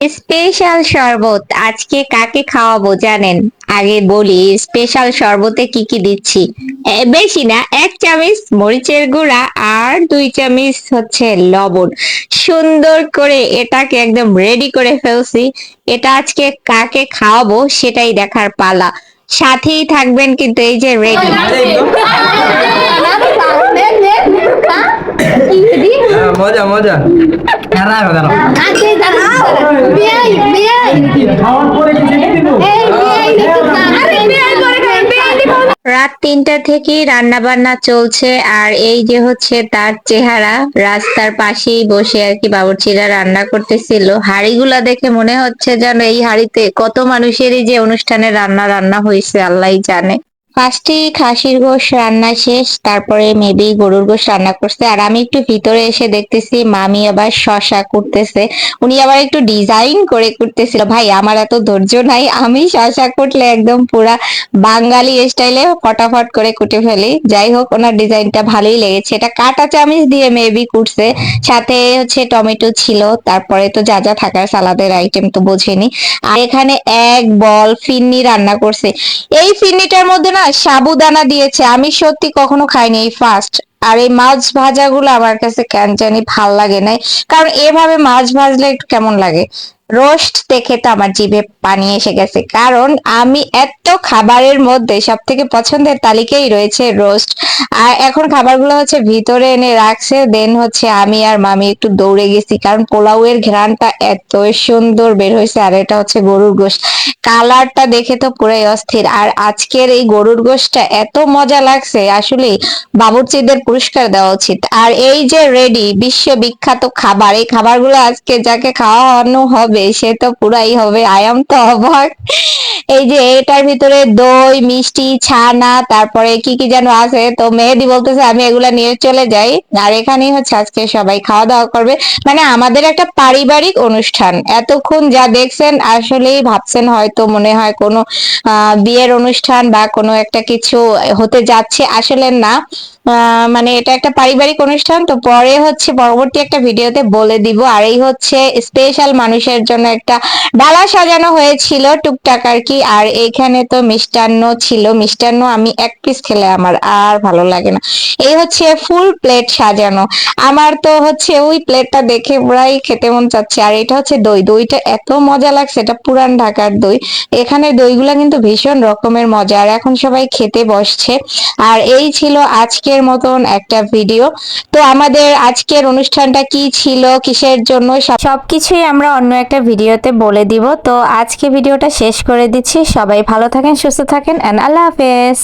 Special শরবত আজকে কাকে খাওয়াবো জানেন? আগে বলি স্পেশাল শরবতে কি কি দিচ্ছি? বেশি না এক চামচ মরিচের গুঁড়া আর দুই চামচ হচ্ছে লবণ। সুন্দর করে এটাকে একদম রেডি করে ফেলছি। এটা আজকে কাকে খাওয়াবো সেটাই দেখার পালা। সাথেই থাকবেন কিন্তু এই যে রেডি হ্যাঁ, মজা রাত তিনটা থেকে রান্না বান্না চলছে, আর এই যে হচ্ছে তার চেহারা, রাস্তার পাশেই বসে আর কি বাবুর্চিরা রান্না করতেছিল। হাড়িগুলা দেখে মনে হচ্ছে যেন এই হাড়িতে কত মানুষেরই যে অনুষ্ঠানে রান্না রান্না হয়েছে আল্লাহ জানে। ফার্স্টেই খাসির গোশ রান্না শেষ, তারপরে মেবি গরুর গোশ রান্না করছে। আর আমি একটু ভিতরে এসে দেখতেছি, মামি আবার শশা করতেছে উনি আবার একটু ডিজাইন করে করতেছিল ভাই, আমার এত ধৈর্য নাই, আমি শশা কুটলে একদম পুরা বাঙালি স্টাইলে ফটাফট করে কুটে ফেলি। যাই হোক, ওনার ডিজাইনটা ভালোই লেগেছে। এটা কাঁটা চামিচ দিয়ে মেবি কুটছে। সাথে হচ্ছে টমেটো ছিল, তারপরে তো যা যা থাকার সালাদের আইটেম তো বোঝেনি। আর এখানে এক বল ফিন্নি রান্না করছে। এই ফিন্নিটার মধ্যে না সাবুদানা দিয়েছে। আমি সত্যি কখনো খাইনি এই ফার্স্ট আর এই মাছ ভাজাগুলো আমার কাছে কেন জানি ভালো লাগে নাই। কারণ এভাবে মাছ ভাজলে একটু কেমন লাগে? রোস্ট দেখে তো আমার জিভে পানি এসে গেছে। কারণ আমি এত খাবারের মধ্যে সব থেকে পছন্দের তালিকায় রয়েছে রোস্ট। আর এখন খাবারগুলো হচ্ছে ভিতরে এনে রাখছে, দেন হচ্ছে আমি আর মামি একটু দৌড়ে গেছি, কারণ পোলাওয়ের ঘ্রাণটা এত সুন্দর বের হয়েছে, আর এটা হচ্ছে গরুর গোশত কালারটা দেখে তো পুরাই অস্থির, আর আজকের এই গরুর গোশতটা এত মজা লাগছে আসলে বাবুর্চিদের পুরস্কার দেওয়া উচিত। আর এই যে রেডি, বিশ্ব বিখ্যাত খাবার, এই খাবারগুলো আজকে যাকে খাওয়ানো হবে সে তো পুরাই হবে, আয়াম তো অবাক এই যে এটার ভিতরে দই, মিষ্টি, ছানা, তারপরে কি কি যেন আছে, তো মেহেদি বলতেছে আমি এগুলা নিয়ে চলে যাই। আর এখানেই হচ্ছে আজকে সবাই খাওয়া দাওয়া করবে। মানে আমাদের একটা পারিবারিক অনুষ্ঠান। এতক্ষণ যা দেখছেন, আসলেই ভাবছেন হয়তো মনে হয় কোনো বিয়ের অনুষ্ঠান বা কোনো একটা কিছু হতে যাচ্ছে। আসলে না মানে এটা একটা পারিবারিক অনুষ্ঠান, তো পরে হচ্ছে পরবর্তী একটা ভিডিওতে বলে দিব। আর এই হচ্ছে স্পেশাল মানুষের জন্য একটা ডালা সাজানো হয়েছিল টুকটাক আর কি। আর এইখানে তো মিষ্টান্ন ছিল। মিষ্টান্ন আমি এক পিস খেলে আমার আর ভালো লাগে না। এই হচ্ছে ফুল প্লেট সাজানো। আমার তো হচ্ছে ওই প্লেটটা দেখে পুরাই খেতে মন চাচ্ছে। আর এটা হচ্ছে দই। দইটা এত মজা লাগছে। এটা পুরান ঢাকার দই। এখানে দইগুলা কিন্তু ভীষণ রকমের মজা। আর এখন সবাই খেতে বসছে। আর এই ছিল আজকের মতন একটা ভিডিও তো আমাদের আজকের অনুষ্ঠানটা কি ছিল, কিসের জন্য সব- সবকিছুই আমরা অন্য একটা ভিডিওতে বলে দিব। তো আজকে ভিডিওটা শেষ করে দিচ্ছি। সবাই ভালো থাকেন, সুস্থ থাকেন অ্যান্ড আল্লাহ হাফেজ।